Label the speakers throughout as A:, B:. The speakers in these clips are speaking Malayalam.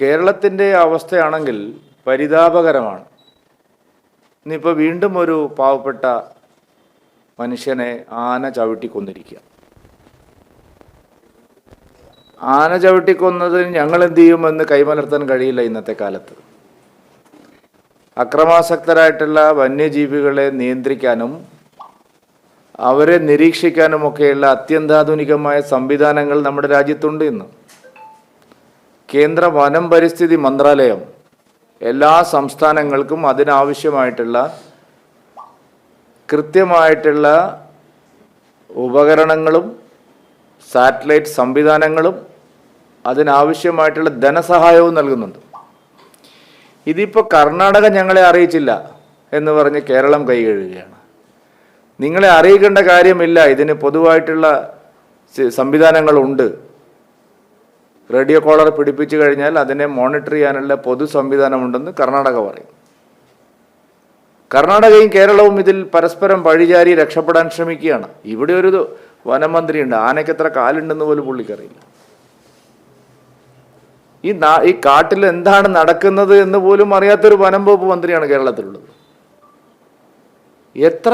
A: കേരളത്തിന്റെ അവസ്ഥയാണെങ്കിൽ പരിതാപകരമാണ്. ഇന്നിപ്പോൾ വീണ്ടും ഒരു പാവപ്പെട്ട മനുഷ്യനെ ആന ചവിട്ടിക്കൊന്നിരിക്കുക. ആന ചവിട്ടിക്കൊന്നതിന് ഞങ്ങൾ എന്ത് ചെയ്യുമെന്ന് കൈമലർത്താൻ കഴിയില്ല ഇന്നത്തെ കാലത്ത്. അക്രമാസക്തരായിട്ടുള്ള വന്യജീവികളെ നിയന്ത്രിക്കാനും അവരെ നിരീക്ഷിക്കാനുമൊക്കെയുള്ള അത്യന്താധുനികമായ സംവിധാനങ്ങൾ നമ്മുടെ രാജ്യത്തുണ്ട് ഇന്ന്. കേന്ദ്ര വനം പരിസ്ഥിതി മന്ത്രാലയം എല്ലാ സംസ്ഥാനങ്ങൾക്കും അതിനാവശ്യമായിട്ടുള്ള കൃത്യമായിട്ടുള്ള ഉപകരണങ്ങളും സാറ്റലൈറ്റ് സംവിധാനങ്ങളും അതിനാവശ്യമായിട്ടുള്ള ധനസഹായവും നൽകുന്നുണ്ട്. ഇതിപ്പോൾ കർണാടക ഞങ്ങളെ അറിയിച്ചില്ല എന്ന് പറഞ്ഞ് കേരളം കൈകഴുകയാണ് നിങ്ങളെ അറിയിക്കേണ്ട കാര്യമില്ല. ഇതിന് പൊതുവായിട്ടുള്ള സംവിധാനങ്ങളുണ്ട്. റേഡിയോ കോളർ പിടിപ്പിച്ചു കഴിഞ്ഞാൽ അതിനെ മോണിറ്റർ ചെയ്യാനുള്ള പൊതു സംവിധാനമുണ്ടെന്ന് കർണാടക പറയും. കർണാടകയും കേരളവും ഇതിൽ പരസ്പരം വഴിചാരി രക്ഷപ്പെടാൻ ശ്രമിക്കുകയാണ്. ഇവിടെ ഒരു വനമന്ത്രിയുണ്ട്. ആനയ്ക്ക് എത്ര കാലുണ്ടെന്ന് പോലും പുള്ളിക്കറിയില്ല. ഈ നാ- ഈ കാട്ടിൽ എന്താണ് നടക്കുന്നത് എന്ന് പോലും അറിയാത്തൊരു വനം വകുപ്പ് മന്ത്രിയാണ് കേരളത്തിലുള്ളത്. എത്ര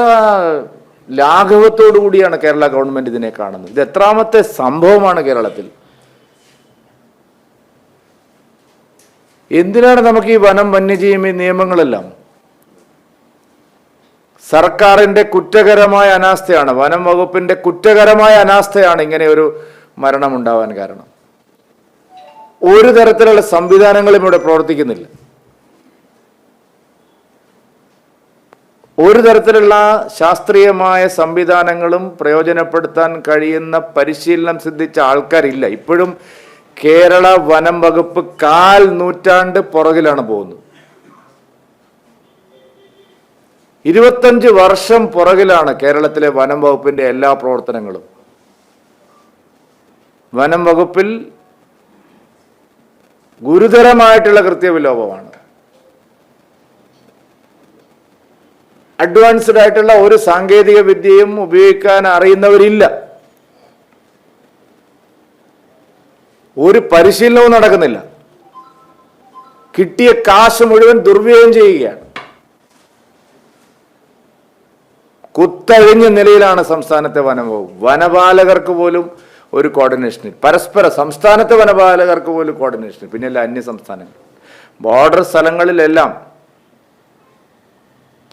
A: ലാഘവത്തോടു കൂടിയാണ് കേരള ഗവൺമെന്റ് ഇതിനെ കാണുന്നത്? ഇത് എത്രാമത്തെ സംഭവമാണ് കേരളത്തിൽ? എന്തിനാണ് നമുക്ക് ഈ വനം വന്യജീവി നിയമങ്ങളെല്ലാം? സർക്കാരിന്റെ കുറ്റകരമായ അനാസ്ഥയാണ് വനം വകുപ്പിന്റെ കുറ്റകരമായ അനാസ്ഥയാണ് ഇങ്ങനെ ഒരു മരണം ഉണ്ടാവാൻ കാരണം. ഒരു തരത്തിലുള്ള സംവിധാനങ്ങളും ഇവിടെ പ്രവർത്തിക്കുന്നില്ല. ഒരു തരത്തിലുള്ള ശാസ്ത്രീയമായ സംവിധാനങ്ങളും പ്രയോജനപ്പെടുത്താൻ കഴിയുന്ന പരിശീലനം സിദ്ധിച്ച ആൾക്കാരില്ല. ഇപ്പോഴും കേരള വനം വകുപ്പ് കാൽ നൂറ്റാണ്ട് പുറകിലാണ് പോകുന്നത്. ഇരുപത്തഞ്ച് വർഷം പുറകിലാണ് കേരളത്തിലെ വനം വകുപ്പിന്റെ എല്ലാ പ്രവർത്തനങ്ങളും. വനം വകുപ്പിൽ ഗുരുതരമായിട്ടുള്ള കൃത്യവിലോപമാണ്. അഡ്വാൻസ്ഡ് ആയിട്ടുള്ള ഒരു സാങ്കേതിക വിദ്യയും ഉപയോഗിക്കാൻ അറിയുന്നവരില്ല. ഒരു പരിശീലനവും നടക്കുന്നില്ല. കിട്ടിയ കാശ് മുഴുവൻ ദുർവ്യയം ചെയ്യുകയാണ്. കുത്തഴിഞ്ഞ നിലയിലാണ് സംസ്ഥാനത്തെ വനംവകുപ്പ്. വനപാലകർക്ക് പോലും ഒരു കോർഡിനേഷൻ പരസ്പര സംസ്ഥാനത്തെ വനപാലകർക്ക് പോലും കോർഡിനേഷൻ പിന്നെയല്ല അന്യ സംസ്ഥാനങ്ങൾ. ബോർഡർ സ്ഥലങ്ങളിലെല്ലാം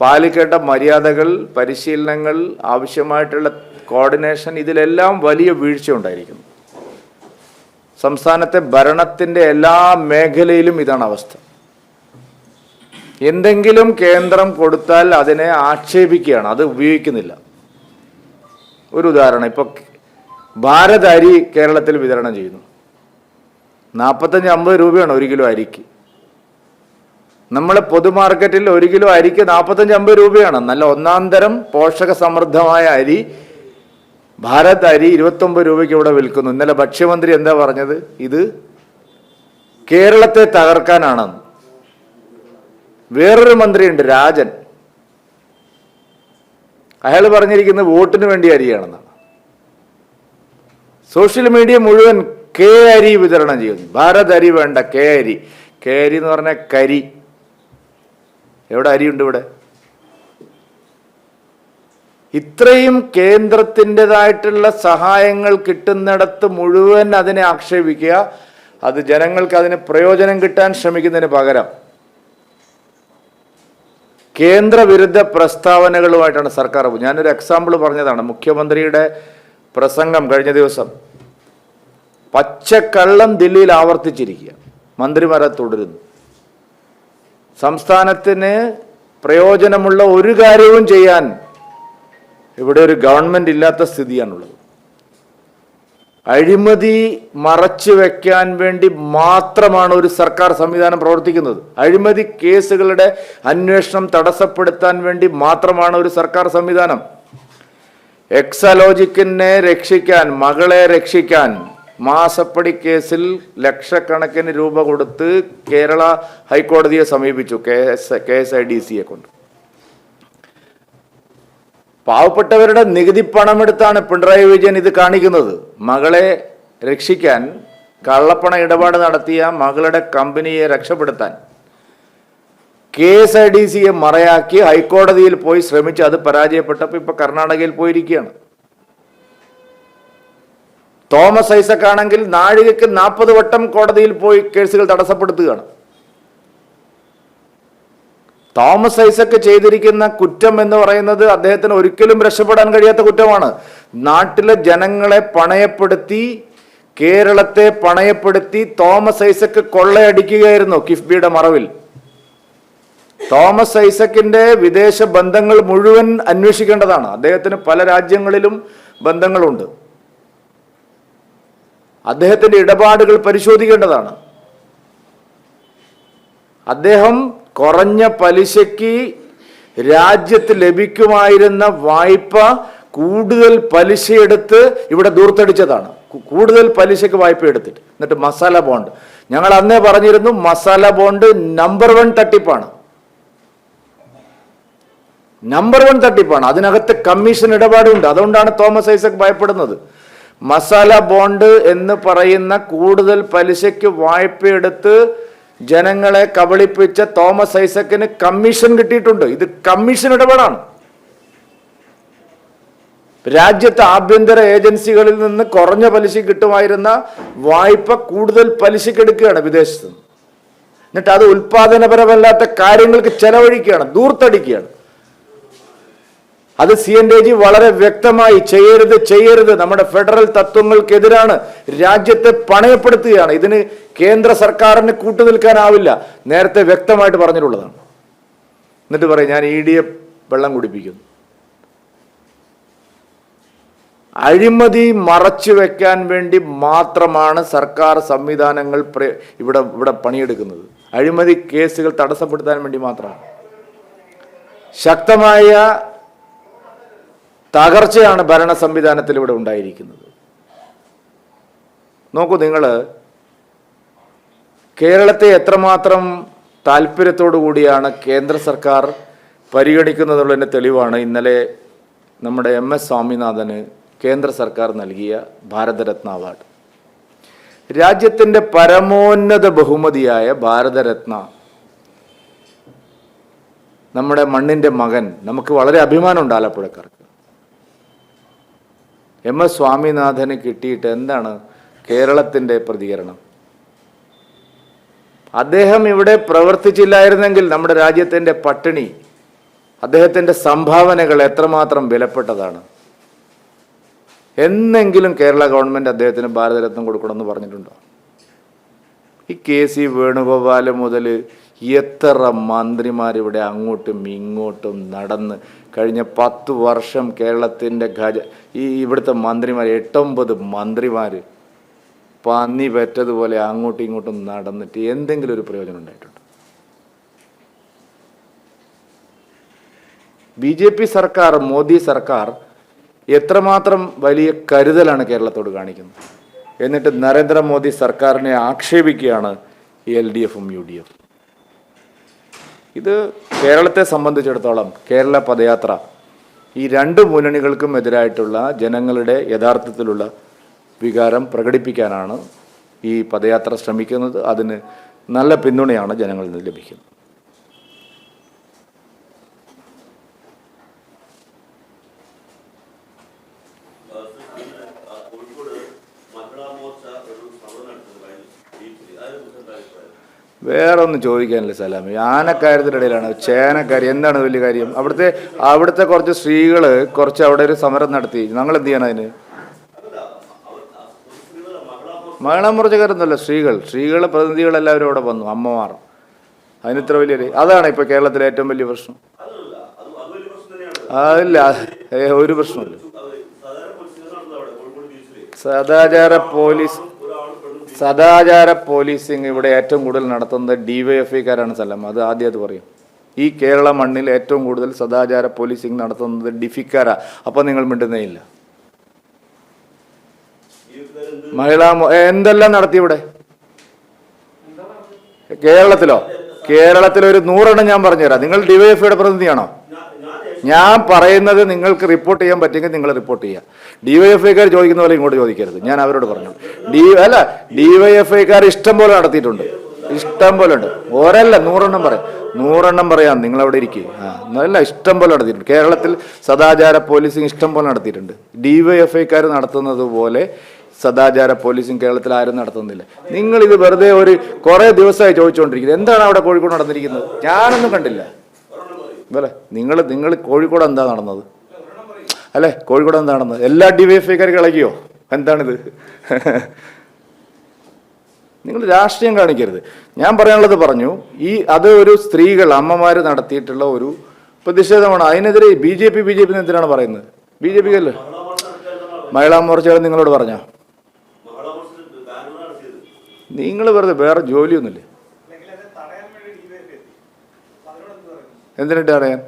A: പാലിക്കേണ്ട മര്യാദകൾ പരിശീലനങ്ങൾ ആവശ്യമായിട്ടുള്ള കോർഡിനേഷൻ ഇതിലെല്ലാം വലിയ വീഴ്ച ഉണ്ടായിരിക്കുന്നു. സംസ്ഥാനത്തെ ഭരണത്തിന്റെ എല്ലാ മേഖലയിലും ഇതാണ് അവസ്ഥ. എന്തെങ്കിലും കേന്ദ്രം കൊടുത്താൽ അതിനെ ആക്ഷേപിക്കുകയാണ്. അത് ഉപയോഗിക്കുന്നില്ല. ഒരു ഉദാഹരണം ഇപ്പൊ ഭാരത് അരി കേരളത്തിൽ വിതരണം ചെയ്യുന്നു. നാൽപ്പത്തഞ്ച് അമ്പത് രൂപയാണ് ഒരു കിലോ അരിക്ക്. നമ്മളെ പൊതുമാർക്കറ്റിൽ ഒരു കിലോ അരിക്ക് നാൽപ്പത്തഞ്ച് അമ്പത് രൂപയാണ്. നല്ല ഒന്നാം തരം പോഷക സമൃദ്ധമായ അരി ഭാരത് അരി ഇരുപത്തൊമ്പത് രൂപയ്ക്ക് ഇവിടെ വിൽക്കുന്നു. ഇന്നലെ ഭക്ഷ്യമന്ത്രി എന്താ പറഞ്ഞത്? ഇത് കേരളത്തെ തകർക്കാനാണെന്ന്. വേറൊരു മന്ത്രിയുണ്ട് രാജൻ. അയാൾ പറഞ്ഞിരിക്കുന്നത് വോട്ടിന് വേണ്ടി അരിയാണെന്നാണ്. സോഷ്യൽ മീഡിയ മുഴുവൻ കെ അരി വിതരണം ചെയ്യുന്നു. ഭാരത് അരി വേണ്ട കെ അരി. കെ അരി എന്ന് പറഞ്ഞാൽ കരി. എവിടെ അരിയുണ്ട് ഇവിടെ? ഇത്രയും കേന്ദ്രത്തിന്റെതായിട്ടുള്ള സഹായങ്ങൾ കിട്ടുന്നിടത്ത് മുഴുവൻ അതിനെ ആക്ഷേപിക്കുക. അത് ജനങ്ങൾക്ക് അതിന് പ്രയോജനം കിട്ടാൻ ശ്രമിക്കുന്നതിന് പകരം കേന്ദ്രവിരുദ്ധ പ്രസ്താവനകളുമായിട്ടാണ് സർക്കാർ. ഞാനൊരു എക്സാമ്പിൾ പറഞ്ഞതാണ്. മുഖ്യമന്ത്രിയുടെ പ്രസംഗം കഴിഞ്ഞ ദിവസം. പച്ചക്കള്ളം ദില്ലിയിൽ ആവർത്തിച്ചിരിക്കുക. മന്ത്രിമാരെ തുടരുന്നു. സംസ്ഥാനത്തിന് പ്രയോജനമുള്ള ഒരു കാര്യവും ചെയ്യാൻ ഇവിടെ ഒരു ഗവൺമെന്റ് ഇല്ലാത്ത സ്ഥിതിയാണുള്ളത്. അഴിമതി മറച്ചു വെക്കാൻ വേണ്ടി മാത്രമാണ് ഒരു സർക്കാർ സംവിധാനം പ്രവർത്തിക്കുന്നത്. അഴിമതി കേസുകളുടെ അന്വേഷണം തടസ്സപ്പെടുത്താൻ വേണ്ടി മാത്രമാണ് ഒരു സർക്കാർ സംവിധാനം. എക്സലോജിക്കിനെ രക്ഷിക്കാൻ മകളെ രക്ഷിക്കാൻ മാസപ്പടി കേസിൽ ലക്ഷക്കണക്കിന് രൂപ കൊടുത്ത് കേരള ഹൈക്കോടതിയെ സമീപിച്ചു K S K S I D സിയെ കൊണ്ട്. പാവപ്പെട്ടവരുടെ നികുതി പണമെടുത്താണ് പിണറായി വിജയൻ ഇത് കാണിക്കുന്നത്. മകളെ രക്ഷിക്കാൻ കള്ളപ്പണ ഇടപാട് നടത്തിയ മകളുടെ കമ്പനിയെ രക്ഷപ്പെടുത്താൻ. കെ എസ് ഐ ഡി സിയെ മറയാക്കി ഹൈക്കോടതിയിൽ പോയി ശ്രമിച്ച് അത് പരാജയപ്പെട്ടപ്പോൾ ഇപ്പൊ കർണാടകയിൽ പോയിരിക്കുകയാണ്. തോമസ് ഐസക് ആണെങ്കിൽ നാഴികയ്ക്ക് നാൽപ്പത് വട്ടം കോടതിയിൽ പോയി കേസുകൾ തടസ്സപ്പെടുത്തുകയാണ്. തോമസ് ഐസക്ക് ചെയ്തിരിക്കുന്ന കുറ്റം എന്ന് പറയുന്നത് അദ്ദേഹത്തിന് ഒരിക്കലും രക്ഷപ്പെടാൻ കഴിയാത്ത കുറ്റമാണ്. നാട്ടിലെ ജനങ്ങളെ പണയപ്പെടുത്തി കേരളത്തെ പണയപ്പെടുത്തി തോമസ് ഐസക്ക് കൊള്ളയടിക്കുകയായിരുന്നു കിഫ്ബിയുടെ മറവിൽ. തോമസ് ഐസക്കിന്റെ വിദേശ ബന്ധങ്ങൾ മുഴുവൻ അന്വേഷിക്കേണ്ടതാണ്. അദ്ദേഹത്തിന് പല രാജ്യങ്ങളിലും ബന്ധങ്ങളുണ്ട്. അദ്ദേഹത്തിന്റെ ഇടപാടുകൾ പരിശോധിക്കേണ്ടതാണ്. അദ്ദേഹം കുറഞ്ഞ പലിശയ്ക്ക് രാജ്യത്ത് ലഭിക്കുമായിരുന്ന വായ്പ കൂടുതൽ പലിശയെടുത്ത് ഇവിടെ ദൂർത്തടിച്ചതാണ്. കൂടുതൽ പലിശയ്ക്ക് വായ്പ എടുത്തിട്ട്. എന്നിട്ട് മസാല ബോണ്ട് ഞങ്ങൾ അന്നേ പറഞ്ഞിരുന്നു മസാല ബോണ്ട് നമ്പർ വൺ തട്ടിപ്പാണ്. നമ്പർ വൺ തട്ടിപ്പാണ്. അതിനകത്ത് കമ്മീഷൻ ഇടപാടുണ്ട്. അതുകൊണ്ടാണ് തോമസ് ഐസക് ഭയപ്പെടുന്നത്. മസാല ബോണ്ട് എന്ന് പറയുന്ന കൂടുതൽ പലിശയ്ക്ക് വായ്പയെടുത്ത് ജനങ്ങളെ കബളിപ്പിച്ച തോമസ് ഐസക്കിന് കമ്മീഷൻ കിട്ടിയിട്ടുണ്ട്. ഇത് കമ്മീഷൻ ഇടപെടാണ്. രാജ്യത്തെ ആഭ്യന്തര ഏജൻസികളിൽ നിന്ന് കുറഞ്ഞ പലിശ കിട്ടുമായിരുന്ന വായ്പ കൂടുതൽ പലിശക്കെടുക്കുകയാണ് വിദേശത്ത് എന്നിട്ട് അത് ഉൽപാദനപരമല്ലാത്ത കാര്യങ്ങൾക്ക് ചെലവഴിക്കുകയാണ് ദൂർത്തടിക്കുകയാണ്. അത് സി എൻ ഡി ജി വളരെ വ്യക്തമായി ചെയ്യരുത് ചെയ്യരുത്. നമ്മുടെ ഫെഡറൽ തത്വങ്ങൾക്കെതിരാണ് രാജ്യത്തെ പണയപ്പെടുത്തുകയാണ്. ഇതിന് കേന്ദ്ര സർക്കാരിന് കൂട്ടുനിൽക്കാനാവില്ല. നേരത്തെ വ്യക്തമായിട്ട് പറഞ്ഞിട്ടുള്ളതാണ്. എന്നിട്ട് പറയും ഞാൻ ഇ ഡിയെ വെള്ളം കുടിപ്പിക്കുന്നു. അഴിമതി മറച്ചു വെക്കാൻ വേണ്ടി മാത്രമാണ് സർക്കാർ സംവിധാനങ്ങൾ ഇവിടെ ഇവിടെ പണിയെടുക്കുന്നത്. അഴിമതി കേസുകൾ തടസ്സപ്പെടുത്താൻ വേണ്ടി മാത്രമാണ്. ശക്തമായ തകർച്ചയാണ് ഭരണ സംവിധാനത്തിൽ ഇവിടെ ഉണ്ടായിരിക്കുന്നത്. നോക്കൂ നിങ്ങൾ കേരളത്തെ എത്രമാത്രം താല്പര്യത്തോടു കൂടിയാണ് കേന്ദ്ര സർക്കാർ പരിഗണിക്കുന്നതുള്ളതിന്റെ തെളിവാണ്. ഇന്നലെ നമ്മുടെ എം എസ് സ്വാമിനാഥന് കേന്ദ്ര സർക്കാർ നൽകിയ ഭാരതരത്ന അവാർഡ്. രാജ്യത്തിന്റെ പരമോന്നത ബഹുമതിയായ ഭാരതരത്ന നമ്മുടെ മണ്ണിന്റെ മകൻ നമുക്ക് വളരെ അഭിമാനമുണ്ട് ആലപ്പുഴക്കാർക്ക്. എം എസ് സ്വാമിനാഥന് കിട്ടിയിട്ട് എന്താണ് കേരളത്തിന്റെ പ്രതികരണം? അദ്ദേഹം ഇവിടെ പ്രവർത്തിച്ചില്ലായിരുന്നെങ്കിൽ നമ്മുടെ രാജ്യത്തിന്റെ പട്ടിണി അദ്ദേഹത്തിന്റെ സംഭാവനകൾ എത്രമാത്രം വിലപ്പെട്ടതാണ്? എന്നെങ്കിലും കേരള ഗവൺമെന്റ് അദ്ദേഹത്തിന് ഭാരതരത്നം കൊടുക്കണമെന്ന് പറഞ്ഞിട്ടുണ്ടോ? ഈ കെ സി വേണുഗോപാൽ മുതൽ എത്ര മന്ത്രിമാരിവിടെ അങ്ങോട്ടും ഇങ്ങോട്ടും നടന്ന് കഴിഞ്ഞ പത്ത് വർഷം കേരളത്തിന്റെ ഖജ ഈ ഇവിടുത്തെ മന്ത്രിമാർ എട്ടൊമ്പത് മന്ത്രിമാർ പന്നി പറ്റതുപോലെ അങ്ങോട്ടും ഇങ്ങോട്ടും നടന്നിട്ട് എന്തെങ്കിലും ഒരു പ്രയോജനം ഉണ്ടായിട്ടുണ്ട്. ബി ജെ പി സർക്കാർ മോദി സർക്കാർ എത്രമാത്രം വലിയ കരുതലാണ് കേരളത്തോട് കാണിക്കുന്നത്. എന്നിട്ട് നരേന്ദ്രമോദി സർക്കാരിനെ ആക്ഷേപിക്കുകയാണ് എൽ ഡി എഫും യു ഡി എഫും. ഇത് കേരളത്തെ സംബന്ധിച്ചിടത്തോളം കേരള പദയാത്ര ഈ രണ്ട് മുന്നണികൾക്കും എതിരായിട്ടുള്ള ജനങ്ങളുടെ യഥാർത്ഥത്തിലുള്ള വികാരം പ്രകടിപ്പിക്കാനാണ് ഈ പദയാത്ര ശ്രമിക്കുന്നത്. അതിന് നല്ല പിന്തുണയാണ് ജനങ്ങളിൽ നിന്ന് ലഭിക്കുന്നത്
B: കോഴിക്കോട് മഹിളാ മോർച്ച ഒരു സമരം നടത്തുന്നത് ബീച്ചിൽ അതായത് കുറിച്ച് അഭിപ്രായം
A: വേറെ ഒന്നും ചോദിക്കാനില്ല സലാമി. ആനക്കാര്യത്തിന്റെ ഇടയിലാണ് ചേനക്കാരി എന്താണ് വലിയ കാര്യം? അവിടുത്തെ അവിടുത്തെ കുറച്ച് സ്ത്രീകൾ കുറച്ച് അവിടെ ഒരു സമരം നടത്തി. ഞങ്ങൾ എന്ത് ചെയ്യണം അതിന്? മഹിളാ മുറിച്ചക്കാരൊന്നുമല്ല സ്ത്രീകൾ. സ്ത്രീകളെ പ്രതിനിധികളെല്ലാവരും അവിടെ വന്നു അമ്മമാർ. അതിന് ഇത്ര വലിയൊരു അതാണ് ഇപ്പോൾ കേരളത്തിലെ ഏറ്റവും വലിയ പ്രശ്നം.
B: അതല്ല
A: ഒരു പ്രശ്നമില്ല സദാചാര പോലീസ് സദാചാര പോലീസിങ് ഇവിടെ ഏറ്റവും കൂടുതൽ നടത്തുന്നത് ഡിവൈഎഫ്ഐക്കാരാണ് സ്ഥലം അത് ആദ്യം അത് പറയും. ഈ കേരള മണ്ണിൽ ഏറ്റവും കൂടുതൽ സദാചാര പോലീസിങ് നടത്തുന്നത് ഡിഫിക്കാരാ. അപ്പോൾ നിങ്ങൾ മിണ്ടുന്നേ ഇല്ല മഹിളാ എന്തെല്ലാം നടത്തി ഇവിടെ? കേരളത്തിലോ? കേരളത്തിലൊരു നൂറെണ്ണം ഞാൻ പറഞ്ഞുതരാം. നിങ്ങൾ ഡിവൈഎഫ്ഐയുടെ പ്രതിനിധിയാണോ?
B: ഞാൻ
A: പറയുന്നത് നിങ്ങൾക്ക് റിപ്പോർട്ട് ചെയ്യാൻ പറ്റുമെങ്കിൽ നിങ്ങൾ റിപ്പോർട്ട് ചെയ്യുക. ഡിവൈഎഫ്ഐക്കാർ ചോദിക്കുന്ന പോലെ ഇങ്ങോട്ട് ചോദിക്കരുത്. ഞാൻ അവരോട് പറഞ്ഞു. ഡി അല്ല ഡിവൈഎഫ്ഐക്കാർ ഇഷ്ടം പോലെ നടത്തിയിട്ടുണ്ട്. ഇഷ്ടം പോലെ ഉണ്ട്. ഒരല്ല നൂറെണ്ണം പറയാം. നൂറെണ്ണം പറയാം. നിങ്ങൾ അവിടെ ഇരിക്കുക ആ നല്ല ഇഷ്ടം പോലെ നടത്തിയിട്ടുണ്ട്. കേരളത്തിൽ സദാചാര പോലീസിങ് ഇഷ്ടം പോലെ നടത്തിയിട്ടുണ്ട്. ഡിവൈഎഫ്ഐക്കാർ നടത്തുന്നത് പോലെ സദാചാര പോലീസിങ് കേരളത്തിൽ ആരും നടത്തുന്നില്ല. നിങ്ങൾ ഇത് വെറുതെ ഒരു കുറേ ദിവസമായി ചോദിച്ചുകൊണ്ടിരിക്കുന്നത് എന്താണ് അവിടെ കോഴിക്കോട് നടന്നിരിക്കുന്നത്? ഞാനൊന്നും കണ്ടില്ല. അല്ലേ നിങ്ങൾ നിങ്ങൾ കോഴിക്കോട് എന്താ നടന്നത്? അല്ലേ? കോഴിക്കോട് എന്താ നടന്നത്? എല്ലാ ഡിവൈഎഫ്ഐക്കാർ കളകിയോ? എന്താണിത്? നിങ്ങൾ രാഷ്ട്രീയം കാണിക്കരുത്. ഞാൻ പറയാനുള്ളത് പറഞ്ഞു ഈ അത് ഒരു സ്ത്രീകൾ അമ്മമാർ നടത്തിയിട്ടുള്ള ഒരു പ്രതിഷേധമാണ്. അതിനെതിരെ B J P B J P എന്തിനാണ് പറയുന്നത്? ബി ജെ പി അല്ലേ? മഹിളാ മോർച്ചകൾ നിങ്ങളോട് പറഞ്ഞോ? നിങ്ങൾ വെറുതെ വേറെ ജോലിയൊന്നുമില്ലേ? എന്തിനിട്ട് അറിയാൻ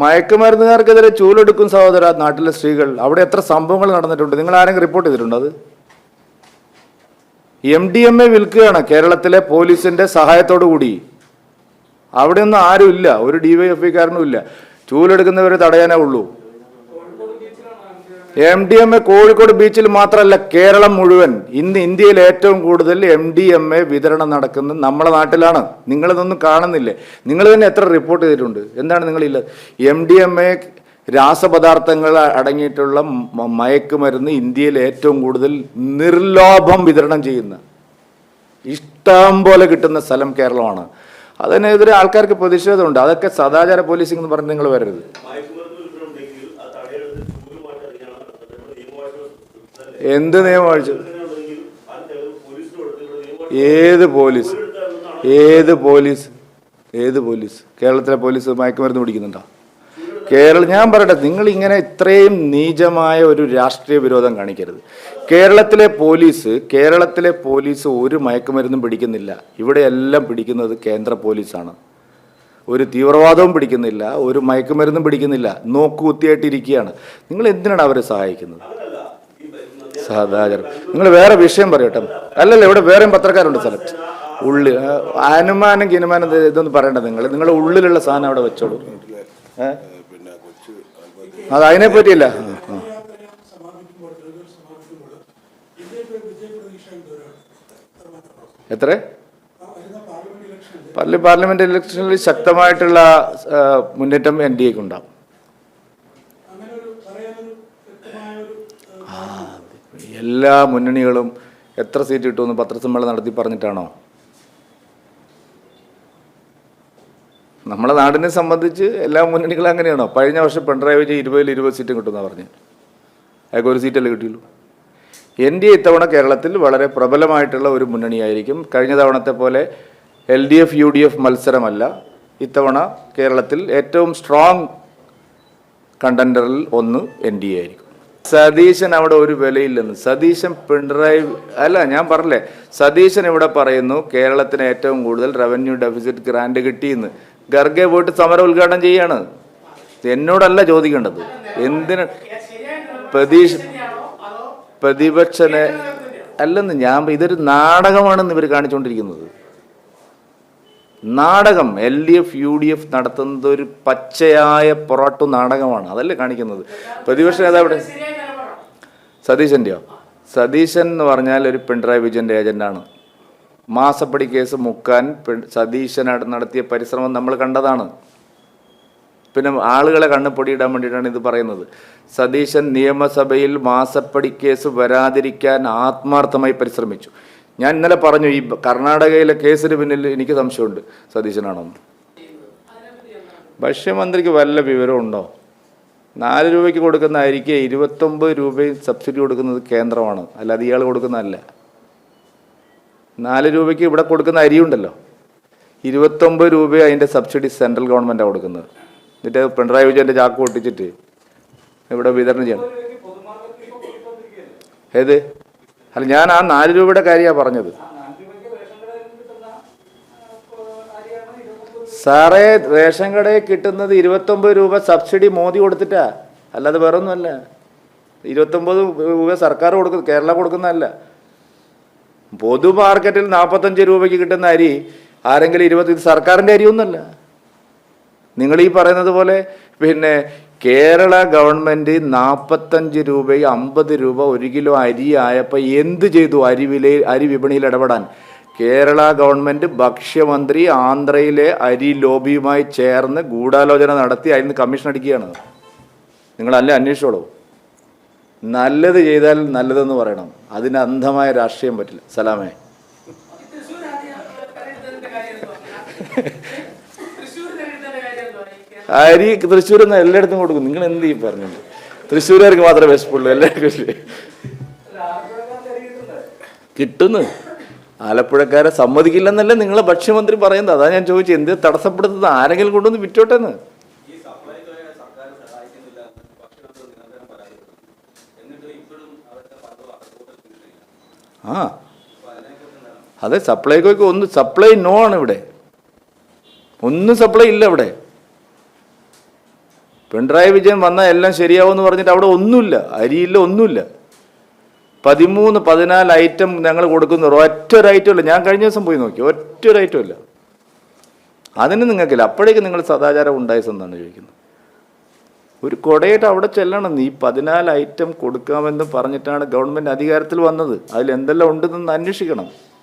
A: മയക്കുമരുന്നുകാർക്കെതിരെ ചൂലെടുക്കും സഹോദര നാട്ടിലെ സ്ത്രീകൾ. അവിടെ എത്ര സംഭവങ്ങൾ നടന്നിട്ടുണ്ട്? നിങ്ങൾ ആരെങ്കിലും റിപ്പോർട്ട് ചെയ്തിട്ടുണ്ട് അത്? എം ഡി എം എ വിൽക്കുകയാണ് കേരളത്തിലെ പോലീസിന്റെ സഹായത്തോടു കൂടി. അവിടെ ഒന്നും ആരും ഇല്ല ഒരു ഡിവൈഎഫ്ഐക്കാരനും ഇല്ല ചൂലെടുക്കുന്നവരെ തടയാനേ ഉള്ളൂ. M D M A Kozhikode ബീച്ചിൽ മാത്രമല്ല കേരളം മുഴുവൻ. ഇന്ന് ഇന്ത്യയിൽ ഏറ്റവും കൂടുതൽ എം ഡി എം എ വിതരണം നടക്കുന്നത് നമ്മുടെ നാട്ടിലാണ്. നിങ്ങളിതൊന്നും കാണുന്നില്ലേ? നിങ്ങൾ തന്നെ എത്ര റിപ്പോർട്ട് ചെയ്തിട്ടുണ്ട്? എന്താണ് നിങ്ങളില്ല എം ഡി എം എ രാസപദാർത്ഥങ്ങൾ അടങ്ങിയിട്ടുള്ള മയക്കുമരുന്ന് ഇന്ത്യയിൽ ഏറ്റവും കൂടുതൽ നിർലോഭം വിതരണം ചെയ്യുന്ന ഇഷ്ടം പോലെ കിട്ടുന്ന സ്ഥലം കേരളമാണ്. അതിനെതിരെ ആൾക്കാർക്ക് പ്രതിഷേധമുണ്ട്. അതൊക്കെ സദാചാര പോലീസിംഗ് എന്ന് പറഞ്ഞ് നിങ്ങൾ വരരുത്
B: മയക്കുമരുന്ന് വിൽക്കണമെങ്കിൽ ആ തടയെടുത്ത് ചൂൽ മാറ്റി ഇറങ്ങിയാണ് നടത്തുന്നത് ഇവിടെ നിയമവാഴ്ച
A: എന്ത്
B: നിയമവാഴ്ച
A: ഏത് പോലീസ്? ഏത് പോലീസ്? ഏത് പോലീസ്? കേരളത്തിലെ പോലീസ് മയക്കുമരുന്ന് പിടിക്കുന്നുണ്ടോ? കേരള ഞാൻ പറയട്ടെ നിങ്ങൾ ഇങ്ങനെ ഇത്രയും നീചമായ ഒരു രാഷ്ട്രീയ വിരോധം കാണിക്കരുത്. കേരളത്തിലെ പോലീസ് കേരളത്തിലെ പോലീസ് ഒരു മയക്കുമരുന്നും പിടിക്കുന്നില്ല. ഇവിടെ എല്ലാം പിടിക്കുന്നത് കേന്ദ്ര പോലീസാണ്. ഒരു തീവ്രവാദവും പിടിക്കുന്നില്ല ഒരു മയക്കുമരുന്നും പിടിക്കുന്നില്ല. നോക്കുകുത്തിയായിട്ടിരിക്കുകയാണ്. നിങ്ങൾ എന്തിനാണ് അവരെ സഹായിക്കുന്നത്? സദാചാരം. നിങ്ങൾ വേറെ വിഷയം പറയട്ടെ. അല്ലല്ല ഇവിടെ വേറെയും പത്രക്കാരുണ്ട് സ്ഥലത്ത് ഉള്ളിൽ അനുമാനം കിനുമാനം ഇത് ഇതൊന്നും പറയണ്ട നിങ്ങൾ. നിങ്ങളുടെ ഉള്ളിലുള്ള സാധനം അവിടെ വെച്ചോളൂ? അത് അതിനെ പറ്റിയില്ല. എത്ര? പള്ളി പാർലമെന്റ് ഇലക്ഷനിൽ ശക്തമായിട്ടുള്ള മുന്നേറ്റം എൻ ഡി എക്ക് ഉണ്ടാവും
C: അങ്ങനെ ഒരു പറയാനൊരു വ്യക്തമായ ഒരു ഏഹ്,
A: എല്ലാ മുന്നണികളും എത്ര സീറ്റ് കിട്ടുമെന്ന് പത്രസമ്മേളനം നടത്തി പറഞ്ഞിട്ടാണോ? നമ്മളെ നാടിനെ സംബന്ധിച്ച് എല്ലാ മുന്നണികളും അങ്ങനെയാണോ? കഴിഞ്ഞ വർഷം പിണറായി വിജയൻ ഇരുപതിൽ ഇരുപത് സീറ്റും കിട്ടുമെന്ന് പറഞ്ഞു. അയാൾക്ക് ഒരു സീറ്റല്ലേ കിട്ടിയുള്ളൂ. എൻ ഡി എ ഇത്തവണ കേരളത്തിൽ വളരെ പ്രബലമായിട്ടുള്ള ഒരു മുന്നണിയായിരിക്കും. കഴിഞ്ഞ തവണത്തെ പോലെ L D F U D F മത്സരമല്ല. ഇത്തവണ കേരളത്തിൽ ഏറ്റവും സ്ട്രോങ് കണ്ടൻഡറിൽ ഒന്ന് എൻ ഡി എ ആയിരിക്കും. സതീശൻ അവിടെ ഒരു വിലയില്ലെന്ന് സതീശൻ പിണറായി അല്ല ഞാൻ പറഞ്ഞില്ലേ സതീശൻ ഇവിടെ പറയുന്നു കേരളത്തിന് ഏറ്റവും കൂടുതൽ റവന്യൂ ഡെഫിസിറ്റ് ഗ്രാൻഡ് കിട്ടിയെന്ന്. ഗർഗെ പോയിട്ട് സമരം ഉദ്ഘാടനം ചെയ്യാണ്. എന്നോടല്ല ചോദിക്കേണ്ടത്. എന്തിന്? പ്രതീക്ഷ പ്രതിപക്ഷനെ അല്ലെന്ന് ഞാൻ ഇതൊരു നാടകമാണെന്ന് ഇവർ കാണിച്ചുകൊണ്ടിരിക്കുന്നത്. നാടകം L D F U D F നടത്തുന്നത് ഒരു പച്ചയായ പൊറാട്ടു നാടകമാണ്. അതല്ലേ കാണിക്കുന്നത്? പ്രതിപക്ഷ നേതാവിടെ സതീശന്റെയോ സതീശൻ എന്ന് പറഞ്ഞാൽ ഒരു പിണറായി വിജയന്റെ ഏജന്റാണ്. മാസപ്പടി കേസ് മുക്കാൻ സതീശൻ നടത്തിയ പരിശ്രമം നമ്മൾ കണ്ടതാണ്. പിന്നെ ആളുകളെ കണ്ണുപൊടിയിടാൻ വേണ്ടിയിട്ടാണ് ഇത് പറയുന്നത്. സതീശൻ നിയമസഭയിൽ മാസപ്പടി കേസ് വരാതിരിക്കാൻ ആത്മാർത്ഥമായി പരിശ്രമിച്ചു. ഞാൻ ഇന്നലെ പറഞ്ഞു ഈ കർണാടകയിലെ കേസിന് പിന്നിൽ എനിക്ക് സംശയമുണ്ട് സതീശനാണെന്ന് ഭക്ഷ്യമന്ത്രിക്ക് വല്ല വിവരം ഉണ്ടോ നാല് രൂപയ്ക്ക് കൊടുക്കുന്ന അരിക്ക് ഇരുപത്തൊമ്പത് രൂപയും സബ്സിഡി കൊടുക്കുന്നത് കേന്ദ്രമാണ് അല്ലാതെ ഇയാൾ കൊടുക്കുന്നതല്ല. നാല് രൂപയ്ക്ക് ഇവിടെ കൊടുക്കുന്ന അരിയുണ്ടല്ലോ ഇരുപത്തൊമ്പത് രൂപ അതിന്റെ സബ്സിഡി സെൻട്രൽ ഗവൺമെന്റാണ് കൊടുക്കുന്നത്. എന്നിട്ട് പിണറായി വിജയന്റെ ചാക്ക് പൊട്ടിച്ചിട്ട് ഇവിടെ വിതരണം ചെയ്യണം. ഏത്? അല്ല ഞാൻ ആ നാല് രൂപയുടെ കാര്യമാണ് പറഞ്ഞത്. സാറേ റേഷൻ കടയിൽ കിട്ടുന്നത് ഇരുപത്തൊമ്പത് രൂപ സബ്സിഡി മോദി കൊടുത്തിട്ടാ. അല്ലാതെ വേറൊന്നുമല്ല. ഇരുപത്തൊമ്പത് രൂപ സർക്കാർ കൊടുക്കുന്ന കേരള കൊടുക്കുന്നതല്ല. പൊതു മാർക്കറ്റിൽ നാൽപ്പത്തഞ്ച് രൂപയ്ക്ക് കിട്ടുന്ന അരി ആരെങ്കിലും ഇരുപത്തി ഇത് സർക്കാരിന്റെ അരിയൊന്നുമല്ല. നിങ്ങൾ ഈ പറയുന്നത് പോലെ പിന്നെ കേരള ഗവൺമെന്റ് നാൽപ്പത്തഞ്ച് രൂപ അമ്പത് രൂപ ഒരു കിലോ അരി ആയപ്പോൾ എന്ത് ചെയ്തു? അരി വില അരി വിപണിയിൽ ഇടപെടാൻ. കേരള ഗവൺമെന്റ് ഭക്ഷ്യമന്ത്രി ആന്ധ്രയിലെ അരി ലോബിയുമായി ചേർന്ന് ഗൂഢാലോചന നടത്തി അതിന് കമ്മീഷൻ അടിക്കുകയാണ്. നിങ്ങളല്ലേ അന്വേഷിച്ചോളൂ. നല്ലത് ചെയ്താൽ നല്ലതെന്ന് പറയണം. അതിന് അന്ധമായ രാഷ്ട്രീയം പറ്റില്ല. സലാമേ
D: തൃശ്ശൂർ ആദ്യം കരയെടുത്തതിന്റെ കാര്യം എന്തുവാ? തൃശ്ശൂർ കരയെടുത്തതിന്റെ കാര്യം എന്തുവാ? എനിക്ക്
A: അരി തൃശ്ശൂർ നിന്ന് എല്ലായിടത്തും കൊടുക്കും. നിങ്ങൾ എന്ത് ചെയ്യും പറഞ്ഞത് തൃശ്ശൂരുകാർക്ക് മാത്രമേ വിശപ്പുള്ളൂ എല്ലാവർക്കും കിട്ടുന്നു. ആലപ്പുഴക്കാരെ സമ്മതിക്കില്ലെന്നല്ല നിങ്ങളെ ഭക്ഷ്യമന്ത്രി പറയുന്നത്? അതാ ഞാൻ ചോദിച്ചത്. എന്ത് തടസ്സപ്പെടുത്തുന്നത്? ആരെങ്കിലും കൊണ്ടുവന്ന് വിറ്റോട്ടെന്ന്? ആ. അതെ സപ്ലൈകോയ്ക്ക് ഒന്ന് സപ്ലൈ നോ ആണ് ഇവിടെ. ഒന്നും സപ്ലൈ ഇല്ല ഇവിടെ. പിണറായി വിജയൻ വന്നാൽ എല്ലാം ശരിയാവുമെന്ന് പറഞ്ഞിട്ട് അവിടെ ഒന്നുമില്ല അരിയില്ല ഒന്നുമില്ല. പതിമൂന്ന് പതിനാല് ഐറ്റം ഞങ്ങൾ കൊടുക്കുന്ന. ഒറ്റ ഒരു ഐറ്റം ഇല്ല. ഞാൻ കഴിഞ്ഞ ദിവസം പോയി നോക്കി. ഒറ്റ ഒരു ഐറ്റം ഇല്ല. അതിന് നിങ്ങൾക്കില്ല. അപ്പോഴേക്ക് നിങ്ങൾ സദാചാരം ഉണ്ടായെന്നാണ് ചോദിക്കുന്നത്. ഒരു കൊടയിട്ട് അവിടെ ചെല്ലണം. ഈ പതിനാല് ഐറ്റം കൊടുക്കാമെന്ന് പറഞ്ഞിട്ടാണ് ഗവൺമെന്റ് അധികാരത്തിൽ വന്നത്. അതിൽ എന്തെല്ലാം ഉണ്ടെന്ന് അന്വേഷിക്കണം.